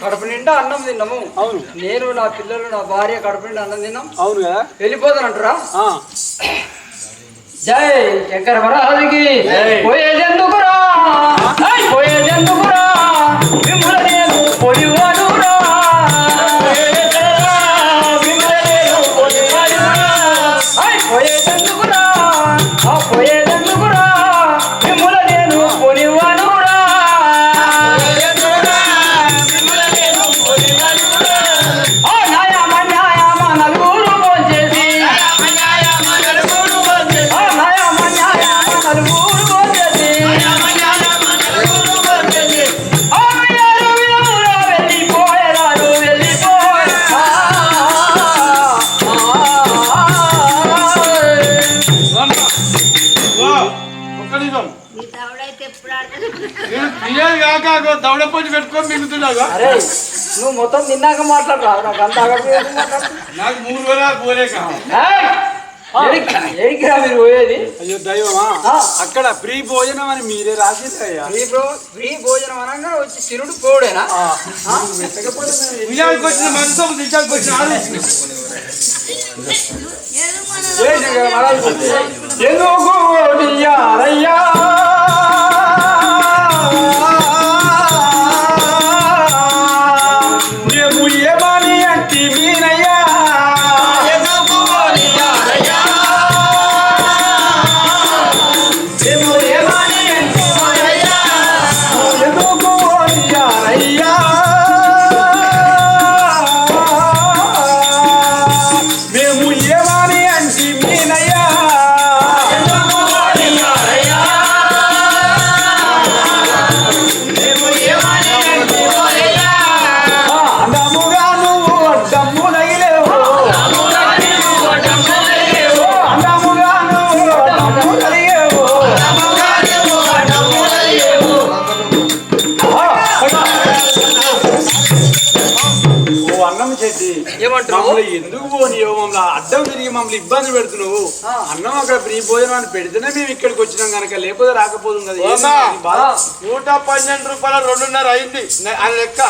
కడుపు నిండా అన్నం తిన్నాము. అవును. నేను నా పిల్లలు నా భార్య కడుపు నిండా అన్నం తిన్నాం. అవును కదా. వెళ్ళిపోతానంటారా? జై శంకర మహారాజుకి. పోయేదెందుకురా పోయేదెందుకురా కాక దవడ పొంచి పెట్టుకొని మిగుతున్నాగా అరే నువ్వు మొత్తం నిన్నాక మాట్లాడరా? నాకు అంత నాకు మూడు వేల పోలేక. ఏడికిరా మీరు పోయేది? అయ్యో దైవమా. అక్కడ ఫ్రీ భోజనం అని మీరే రాసిందయ్యా ఫ్రీ భో ఫ్రీ భోజనం అనగా వచ్చి తిరుడు పోడేనా ఉయ్యాలకు వచ్చిన మనసు నిజానికి వచ్చిన ఆలోచన. ఎందుకు ఎందుకు పోనీయో? మమ్మల్ని అడ్డం తిరిగి మమ్మల్ని ఇబ్బంది పెడుతున్నావు. ఆ. అన్నం అక్కడ ఫ్రీ భోజనం అని పెడితేనే మేము ఇక్కడికి వచ్చినాం కనుక లేకపోతే రాకపోదు కదా? నూట పన్నెండు రూపాయల రెండున్నర అయింది. నే- అది లెక్క.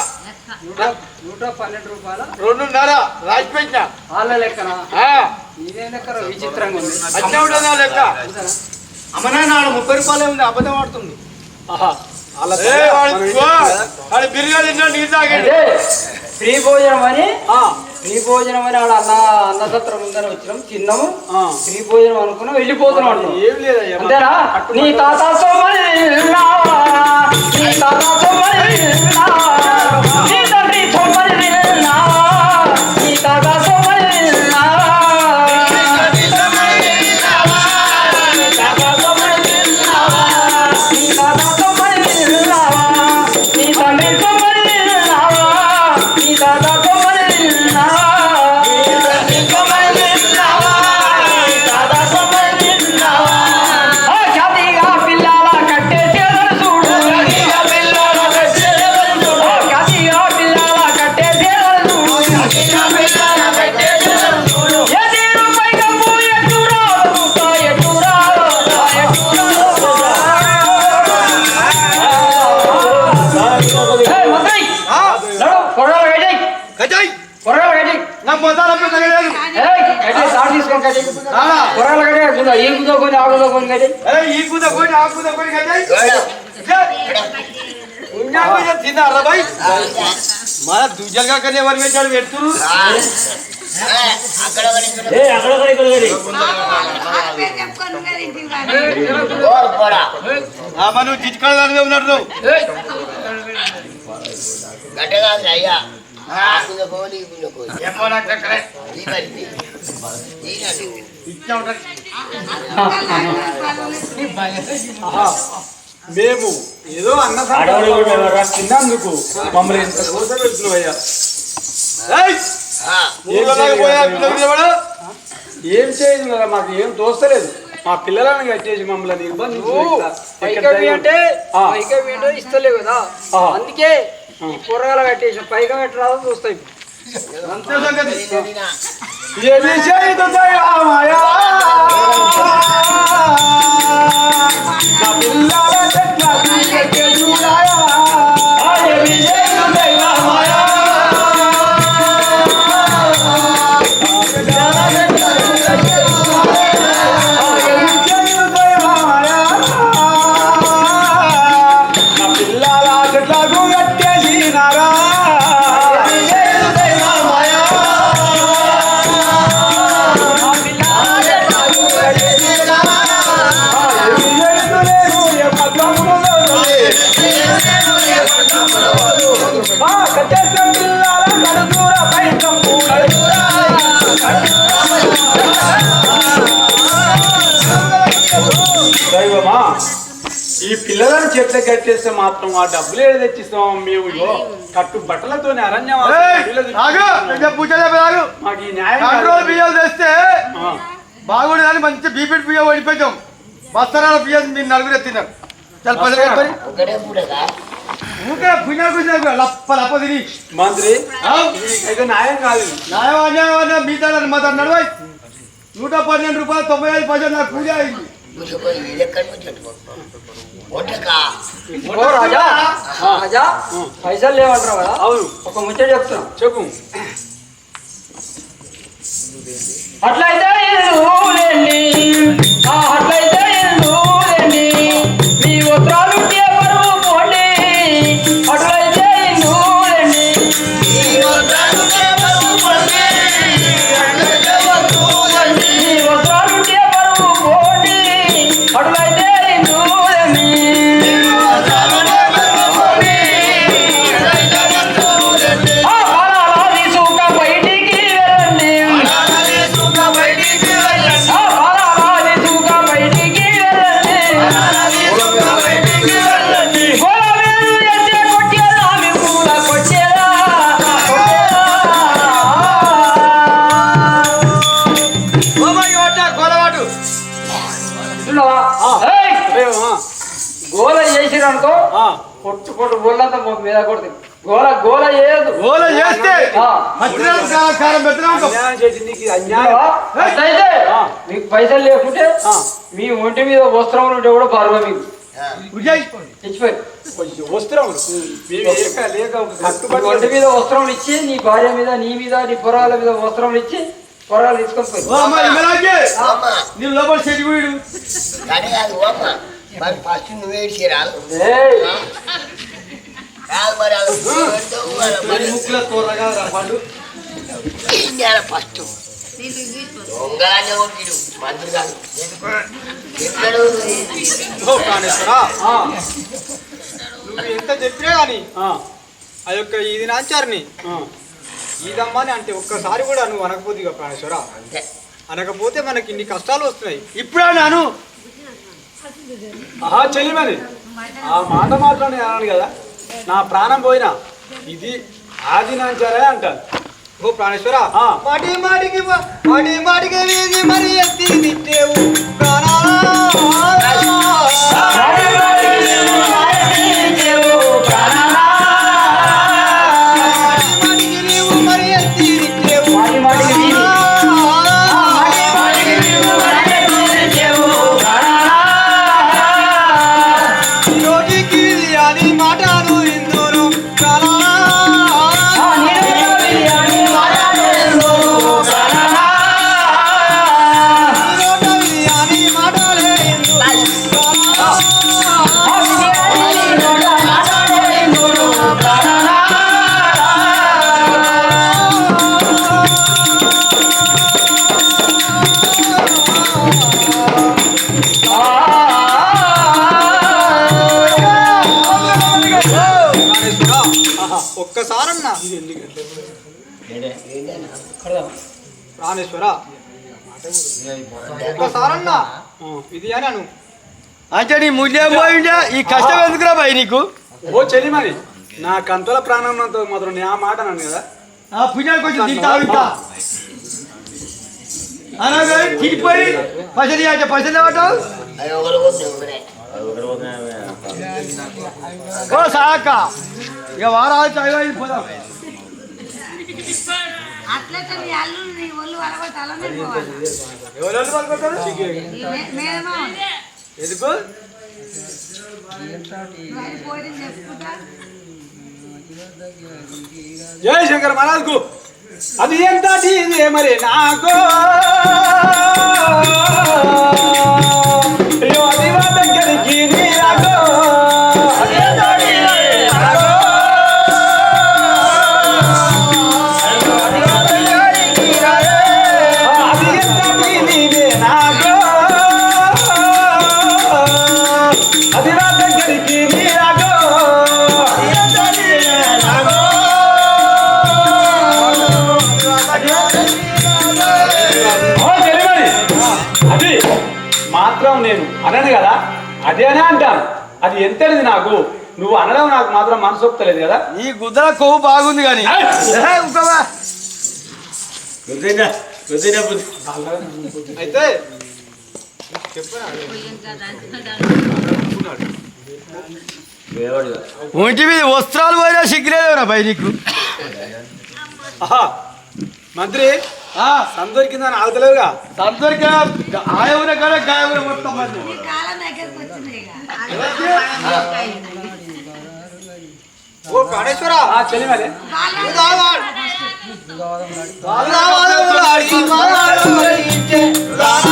నూట పన్నెండు రూపాయల? రెండున్నర. రాసి పెట్టిన వాళ్ళ లెక్కన? ఆ, ఇదే లెక్కన విచిత్రంగా ఉంది. ఆ లెక్క? అమ్మనే నాడు ముప్పై రూపాయలే ఉంది అబద్ధం ఆడుతుంది. బిర్యానీ ఫ్రీ భోజనం అని ఫ్రీ భోజనం అని ఆడ అన్న అన్నసత్రం ఉందని వచ్చినాం తిన్నాము. ఫ్రీ భోజనం అనుకున్నాం వెళ్ళిపోతున్నాం అంటున్నాం. ఏం లేదయ్యా అంతేనా నీ తాత సోమరి? నీ తాత సోమరి? నీ తండ్రి సోమరి కొరడాలు కట్టేయ్ ఈ కుదో కొని ఆ కుదో కొని అరే ఈ కూత పోయి ఆ కూత పోయి గజాయ్ తిన్నారా బాయ్ మన దుజల్గా కనే ఎవరు పెట్టాడు పెడుతురు కదా. మనం చిట్కాడు ఏయ్ గట్టగాదు అయ్యా మేము ఏదో అన్న తిన్నందుకు మమ్మల్ని ఇంత పిల్లలు నిలబడు. ఏం చేయదు కదా మాకు ఏం తోస్తలేదు. మా పిల్లలను కట్టేసి మమ్మల్ని దైవం- అంటే ఇస్తలేవు కదా. అందుకే కూరగాయలు కట్టేసి పైగా పెట్టరాదు చూస్తాయి అంతే సంగతి. ఏమి చేయదు పిల్లలను చెట్ల కట్టేస్తే మాత్రం ఆ డబ్బులు ఏడు తెచ్చిస్తాం మేము? కట్టు బట్టలతోనే అరణ్యం మాకు ఈ న్యాయం కంట్రోల్ కాదు. బియ్యం తెస్తే ఆ, బాగుండు కానీ మంచి బీపీటీ బియ్యం ఓడిపోయాం బస్తరాల బియ్యం మీరు నలుగురు ఎత్తినారు. తిని. మంత్రి న్యాయం కాదు. న్యాయం అన్యాయం మీ తల మా నడవై నూట పన్నెండు రూపాయలు తొంభై ఐదు పైసలు నాకు పూజ అయింది. రాజా. రాజా పైసలు లేవంటారు కదా? అవును. ఒక ముచ్చట చెప్తున్నా. చెప్పు. అట్లయితే అట్లయితే మీద కొడుతుంది గోల గోల చేయదు గోల చేస్తే? అట్లయితే. మీకు పైసలు లేకుంటే. మీ ఒంటి మీద వస్త్రములు ఉంటే కూడా పర్వ మీకు. ఒంటి మీద వస్త్రం ఇచ్చి నీ భార్య మీద నీ మీద నీ పొరాల మీద వస్త్రం ఇచ్చి పొరాలు తీసుకొని నీ లోపల చెడి వీడు కానీ కాదు అమ్మ. మరి ఫస్ట్ నువ్వు ఫస్ట్. దొంగలానే ఒకటి మంత్రి కాదు ఎక్కడు నువ్వు ఎంత చెప్పినా కానీ ఆ, యొక్క ఇది నాంచారిని ఆ. ఇదమ్మని అంటే ఒక్కసారి కూడా నువ్వు అనకపోతే ఇక ప్రాణేశ్వర అనకపోతే మనకి ఇన్ని కష్టాలు వస్తున్నాయి. ఇప్పుడే నాను? ఆహా చెల్లిమని ఆ మాట మాత్రం నేను అన్నాను కదా. నా ప్రాణం పోయినా. ఇది ఆది నాంచారే అంటాను. ఓ ప్రాణేశ్వర. ఆ. మాటి మాటికి మ- మాటి మాటికి వీధి మరి ఎత్తి. ఒక్కసారన్నా ఇది అంటే నీ మూల్యం పోయిందా ఈ కష్టం ఎందుకురా బాయ్ నీకు? ఓ చెల్లిమని నా కంతల ప్రాణం మాత్రం నేను ఆ మాట అన్నాను కదా. ఆ పుణ్యానికి కొంచెం అనగా తిరిగిపోయి పైసలు అంటే ఒకరు ఒకరే ఓ సాక ఇక వారాలు చాయ్ పోదాం ఎందుకు? మరి పోయి చెప్పుకుంటా? జై శంకర్ మహారాజ్కు అది ఎంత మరి నాకు. అది ఎంతటిది నాకు? నువ్వు అనడం నాకు మాత్రం మనసు ఒప్పుతలేదు కదా? ఈ గుద్దల కొవ్వు బాగుంది కానీ. అయితే ఒంటి మీద వస్త్రాలు పోయినా సిగ్గులేదురా భయ నీకు. మంత్రి ఆ, సందొరికిందని ఆగుతలేవుగా సంతోరిక ఆయవున కదా గాయవున మొత్తం మంది నీ కాలం దగ్గరకు వచ్చింది ఇక. ఓ ప్రాణేశ్వర ఆ చెల్లి మరి కాలం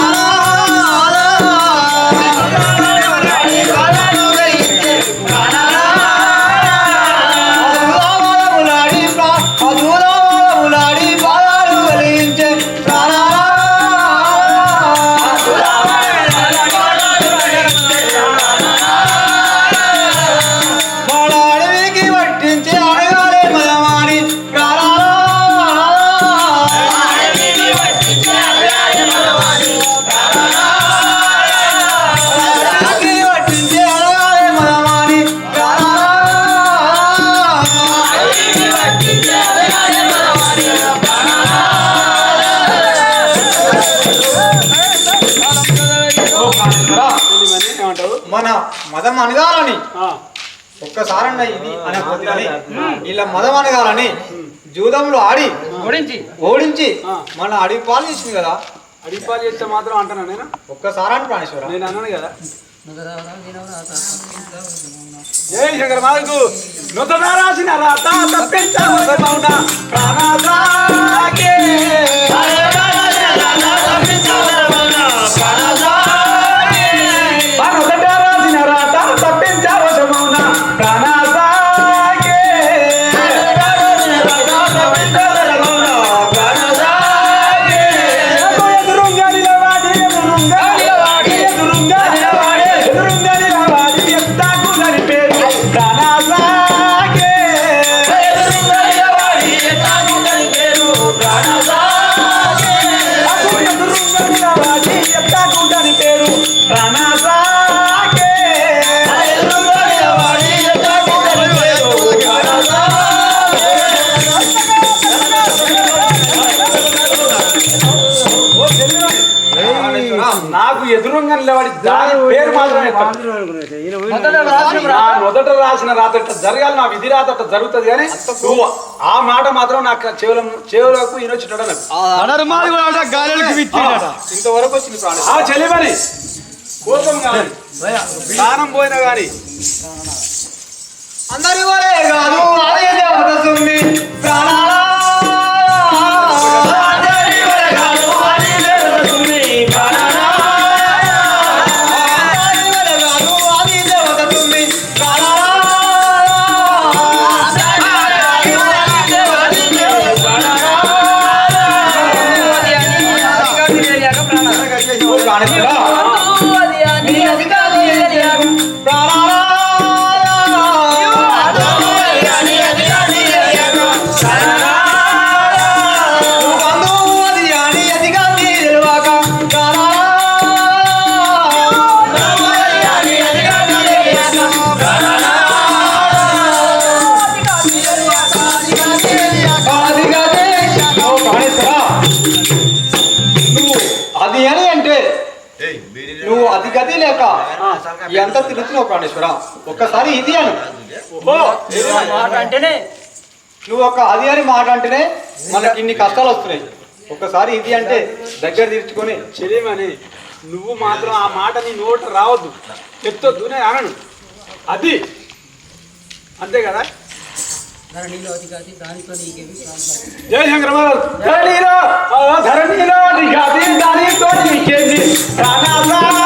ఒక్కసారన్న ఇది అనే కొద్దిగాని ఇలా మదం అనగాలని జూదంలో ఆడి ఓడించి. ఓడించి. మన అడిగి పాలు చేసింది కదా. అడిపాలు చేస్తే మాత్రం అంటానా నేను? ఒక్కసారి ప్రాణేశ్వర. నేను అన్నాను కదా. జై శంకర మాలకు నూతన రాసిన రాత సర్వమున నాకు ఎదురుంగా నిలబడి దాని పేరు మాత్రమే నా మొదట రాసిన రాత ఇట్ట జరగాలి నా విధి రాత అట్ట జరుగుతుంది కానీ నువ్వు ఆ మాట మాత్రం నాకు చెవుల చెవులకు ఈనొచ్చుటాడు ఇంతవరకు వచ్చింది చెలిమని కోపం కానీ ప్రాణం పోయినా కానీ. అందరి వలే కాదు. అది గది లేక ఎంత తిరుగుతున్నావు ప్రాణేశ్వర ఒక్కసారి ఇది అను అంటేనే నువ్వు ఒక అది అని మాట అంటేనే మనకి ఇన్ని కష్టాలు వస్తున్నాయి ఒక్కసారి ఇది అంటే దగ్గర తీర్చుకొని చెలిమని నువ్వు మాత్రం ఆ మాట నీ నోట రావద్దు ఎత్తొద్దు నేను అనను అది అంతే కదా జయశంకర ధరణిలో ఆ ధరణిలో నిఘాది దానితో ప్రాణాలాగే.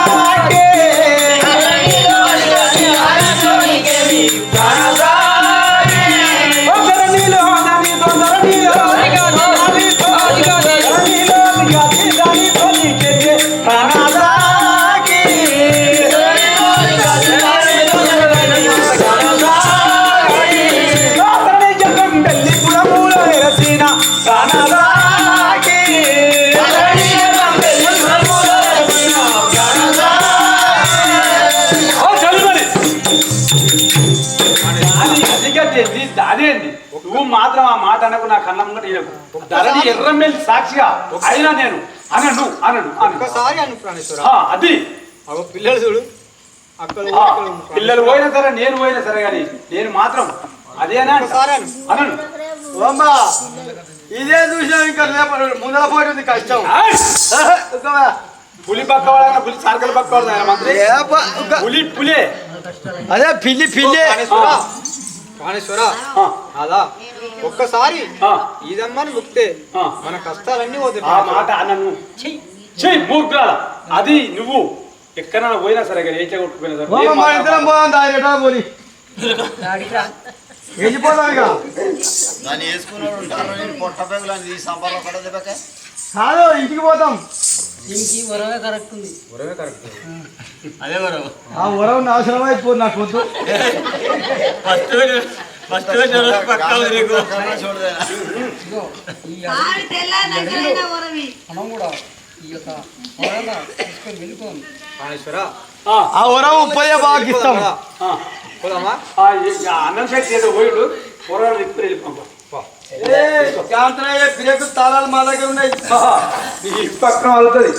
మాత్రం ఆ మాట అనకు నా కన్నం ఈయనకు. ధరణి ఎర్రమెల్లి సాక్షిగా అయినా నేను అనను అనను అను ఒక్కసారి అను ప్రాణేశ్వర. ఆ, అది. పిల్లలు చూడు. పిల్లలు పోయినా సరే నేను పోయినా సరే కానీ నేను మాత్రం అదేనా అను. అనను. ఇదే చూసాం ఇంకా ముందర పోటీ ఉంది కష్టం. పులి పక్క వాడైనా పులి సరకల పక్క వాడదా మంత్రి? ఏ ప- ఉక్క. పులి పులే. అదే పిల్లి పిల్లి. అలా. ఒక్కసారి ఆ, ఇదమ్మని ముక్తే. మన కష్టాలన్నీ పోతాయి. ఆ మాట అనను చెయ్యి. మూర్ఖాల అది నువ్వు. ఎక్కడైనా పోయినా సరే కానీ ఏ చెగొట్టుకుపోయినా సరే మాత్రం- ఇద్దరం పోదాం దాని ఎటా పోని. వెళ్ళిపోదాం ఇక. దాన్ని వేసుకున్నాడు ఉంటారు నేను పొట్ట పెగులు అని ఈ సంపాదన పడదు దెబ్బకే కాదు ఇంటికి పోతాం. అదే మరి ఆ ఉరవ నాశనం అయిపోదు నాకు వద్దు. ఫస్ట్ ఫస్ట్ ఉరవి ప్రాణేశ్వర ఆ, ఉప్పయ్య బాగా ఇస్తాం. పోదామా? అన్నం శక్తి ఏదో పోయిడు. కూరగాయలు ఇప్పుడు శాంతనయ్య తాళాలు మా దగ్గర ఉన్నాయి. ఈ పక్కన అవుతుంది